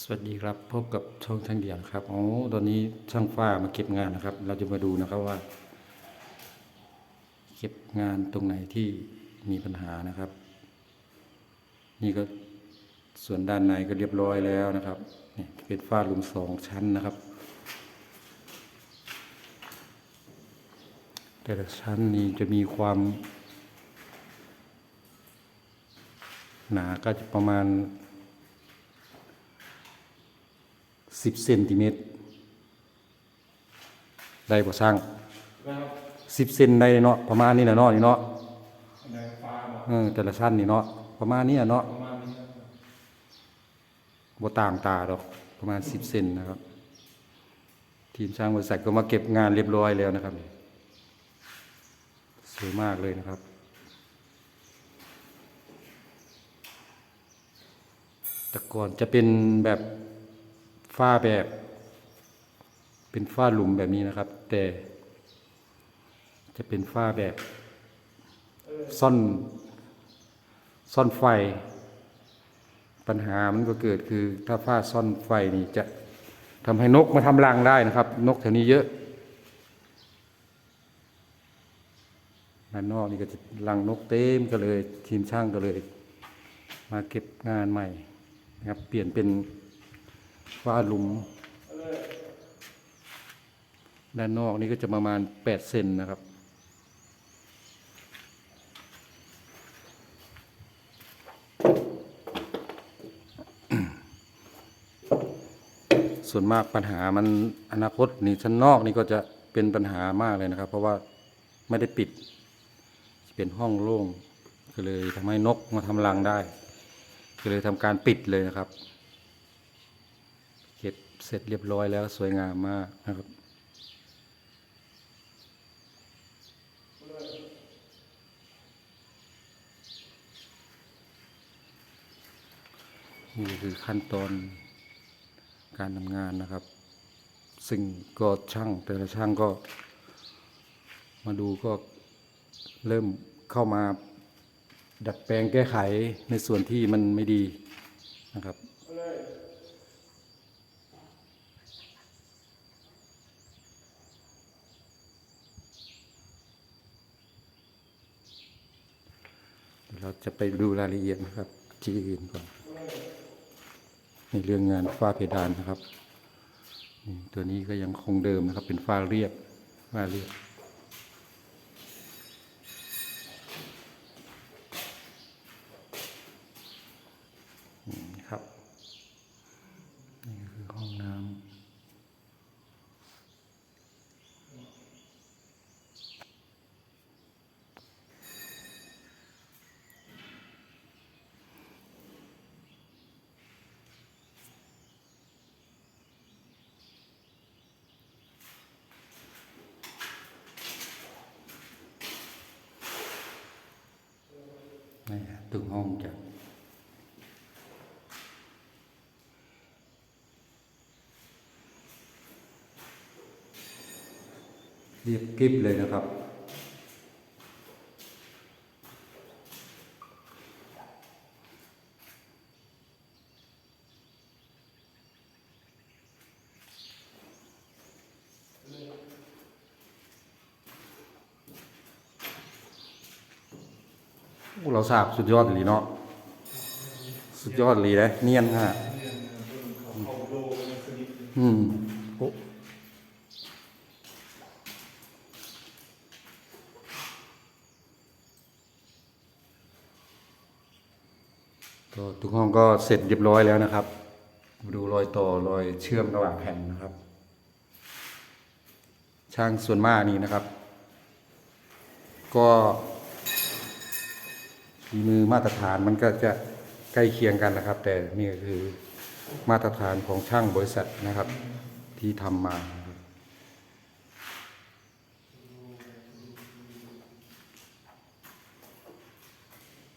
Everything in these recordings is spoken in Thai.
สวัสดีครับพบกับช่องช่างเดียวครับโอ้ตอนนี้ช่างฝ้ามาเก็บงานนะครับ เราจะมาดูนะครับว่า เก็บงานตรงไหนที่มีปัญหานะครับ นี่ก็ส่วนด้านในก็เรียบร้อยแล้วนะครับนี่เป็นฝ้าหลุมสองชั้นนะครับ แต่ละชั้นนี้จะมีความ หนาก็จะประมาณ สิบเซนติเมตร ได้บ่สร้างสิบเซนได้เนาะประมาณนี้นะเนาะนี่เนาะในฟ้าบอกเออแต่ละชั้นนี่เนาะประมาณนี้อะเนาะประมาณนี้ครับบ่ต่างตาดอกประมาณสิบเซนนะครับ ทีมช่างบริษัทก็มาเก็บงานเรียบร้อยแล้วนะครับสวยมากเลยนะครับแต่ก่อนจะเป็นแบบ ฝ้าแบบ เป็นฝ้าหลุมแบบนี้นะครับ แต่ จะเป็นฝ้าแบบ ซ่อนซ่อนไฟ ปัญหามันก็เกิดคือ ถ้าฝ้าซ่อนไฟนี่จะทำให้นกมาทำรังได้นะครับ นกแถวนี้เยอะด้านนอกนี่ก็จะรังนกเต็มก็เลย ทีมช่างก็เลย มาเก็บงานใหม่นะครับ เปลี่ยนเป็น ฝ้าหลุม ด้านนอกนี่ก็จะประมาณแปดเซนนะครับ ส่วนมากปัญหามันอนาคตนี่ชั้นนอกนี่ก็จะเป็นปัญหามากเลยนะครับ เพราะว่าไม่ได้ปิด เป็นห้องโล่งก็เลยทำให้นกมาทำรังได้ ก็เลยทำการปิดเลยนะครับ เสร็จเรียบร้อยแล้วสวยงามมากนะครับนี่คือขั้นตอนการทำงานนะครับซึ่งก็ช่าง แต่ละช่างก็ มาดูก็เริ่มเข้ามาดัดแปลงแก้ไขในส่วนที่มันไม่ดีนะครับ เราจะไปดูรายละเอียดนะครับที่อื่นก่อนในเรื่องงานฝ้าเพดานนะครับนี่ตัวนี้ก็ยังคงเดิมนะครับ เป็นฝ้าเรียบฝ้าเรียบนี่ครับ นี่ก็คือห้องน้ำ นี่ฮะตึกห้องจะเรียบกริบเลยนะครับ โอ้เราทราบสุดยอดเลยเนาะ สุดยอดเลยนะเนียนฮะเนียนสนิทอืมโอ้ก็ทุกห้องก็เสร็จเรียบร้อยแล้วนะครับมาดูรอยต่อรอยเชื่อมระหว่างแผ่นนะครับ ช่างส่วนมากนี่นะครับ ก็ ฝีมือมาตรฐานมันก็จะใกล้เคียงกันนะครับ แต่นี่ก็คือมาตรฐานของช่างบริษัทนะครับ ที่ทำมานะครับ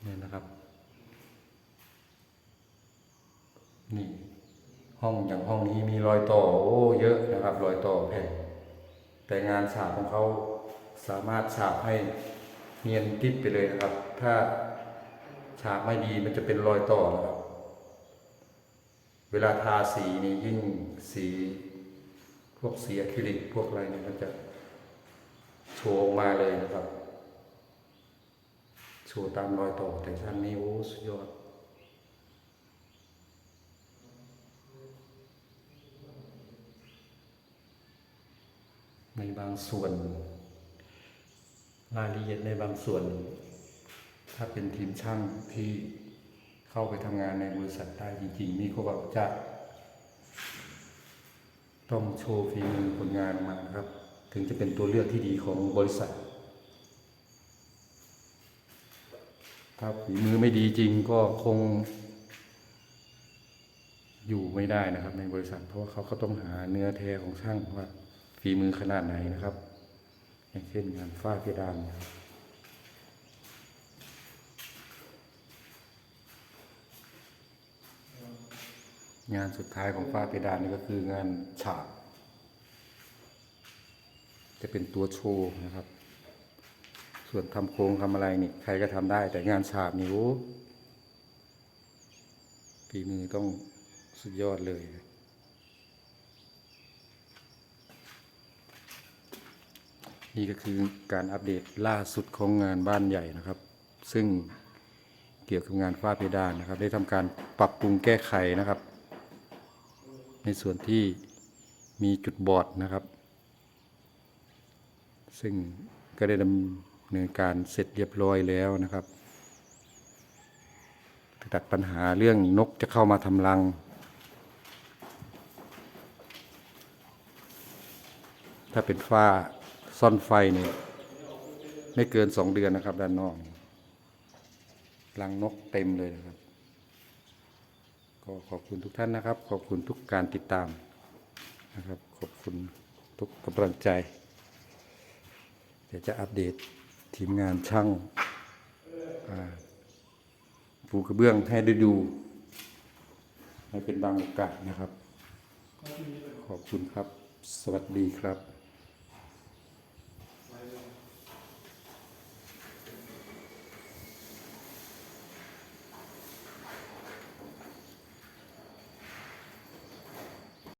นี่ยนะครับ นี่ห้องอย่างห้องนี้มีรอยต่อโอ้เยอะนะครับ รอยต่อแผ่นแต่งานฉาบของเขาสามารถฉาบให้เนียนกิ๊บไปเลยนะครับ ถ้า ฉาบไม่ดีมันจะเป็นรอยต่อนะครับ เวลาทาสีนี่ยิ่งสี พวกสีอะคริลิกพวกอะไรเนี่ยมันจะโชว์ออกมาเลยนะครับโชว์ตามรอยต่อแต่ชั้นนี้โอ้สุดยอดในบางส่วน รายละเอียดในบางส่วน ถ้าเป็นทีมช่างที่เข้าไปทำงานในบริษัทได้จริง ๆ นี่เขาบอกจะ ต้องโชว์ฝีมือผลงานมาครับ ถึงจะเป็นตัวเลือกที่ดีของบริษัท ถ้าฝีมือไม่ดีจริงก็คง อยู่ไม่ได้นะครับ ในบริษัท เพราะว่าเขาก็ต้องหาเนื้อแท้ของช่างว่าฝีมือขนาดไหนนะครับ อย่างเช่นงานฝ้าเพดานนะครับ งานสุดท้ายของฝ้าเพดานนี่ก็คืองานฉาบจะเป็นตัวโชว์นะครับ ส่วนทำโครงทำอะไรนี่ใครก็ทำได้ แต่งานฉาบนี่โอ้ฝีมือต้องสุดยอดเลยนี่ก็คือการอัปเดตล่าสุดของงานบ้านใหญ่นะครับ ซึ่งเกี่ยวกับงานฝ้าเพดานนะครับ ได้ทำการปรับปรุงแก้ไขนะครับ ในส่วนที่มีจุดบอดนะครับ ซึ่งก็ได้ดำเนินการเสร็จเรียบร้อยแล้วนะครับตัดปัญหาเรื่องนกจะเข้ามาทำรัง ถ้าเป็นฝ้าซ่อนไฟเนี่ยไม่เกินสองเดือนนะครับ ด้านนอกรังนกเต็มเลยนะครับ ขอขอบคุณทุกท่านนะครับ ขอบคุณทุกการติดตามนะครับ ขอบคุณทุกกำลังใจ เดี๋ยวจะอัปเดตทีมงานช่างปูกระเบื้องให้ได้ดูให้เป็นบางโอกาสนะครับ ขอบคุณครับ สวัสดีครับ